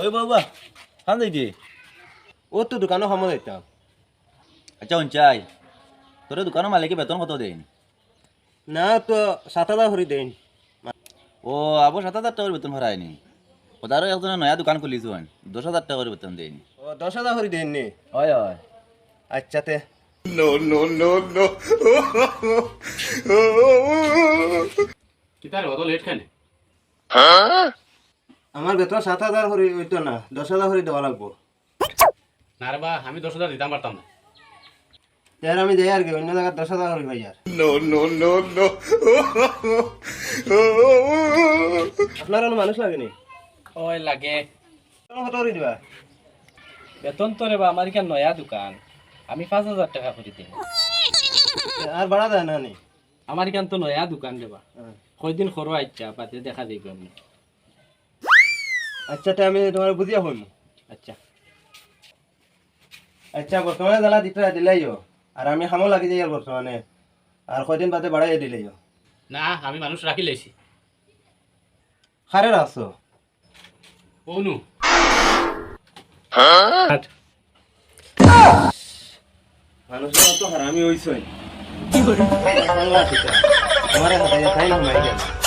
ওই বাবা খান যাইতে ও তো দোকানে সময় যাইতাম আচ্ছা চাই তোর দোকানের মালিকে বেতন কত দেন না তো সাত হাজার করে দেন ও আবো সাত হাজার টাকার বেতন ভরায়নি ও তারও একজনের নয়া দোকান খুলিছ দশ হাজার টাকার বেতন দেয়নি ও দশ হাজার করে দেন নি হয় হয় আচ্ছা তে অত লেট খানে আমার বেতন সাত হাজার করে হইতো না দশ হাজার করে দেওয়া লাগবো। না রে বা আমি দশ হাজার দিতাম পারতাম না। এর আমি যাই আর কি অন্য জায়গায় দশ হাজার করে ভাই আর আপনার কোনো মানুষ লাগেনি? ওই লাগে। কত করে দিবা? বেতন তো রে বা আমার এখানে নয়া দোকান। আমি পাঁচ হাজার টাকা করে দিই আর বাড়া দেয় না নি? আমার এখান তো নয়া দোকান দেবা হ্যাঁ। কয়দিন সরো আচ্ছা পাতে দেখা আমি। আচ্ছা তে আমি তোমার বুঝিয়া হইম আচ্ছা। আচ্ছা বর্তমানে জ্বালা দিতে দিলাইও আর আমি হামো লাগি যাই বর্তমানে আর কয়দিন বাদে বাড়াই দিলাইও না আমি মানুষ রাখি লাইছি খারে রাখছো ওনু মানুষের তো হারামি হইছই আমার হাতে তাই না মাই গেল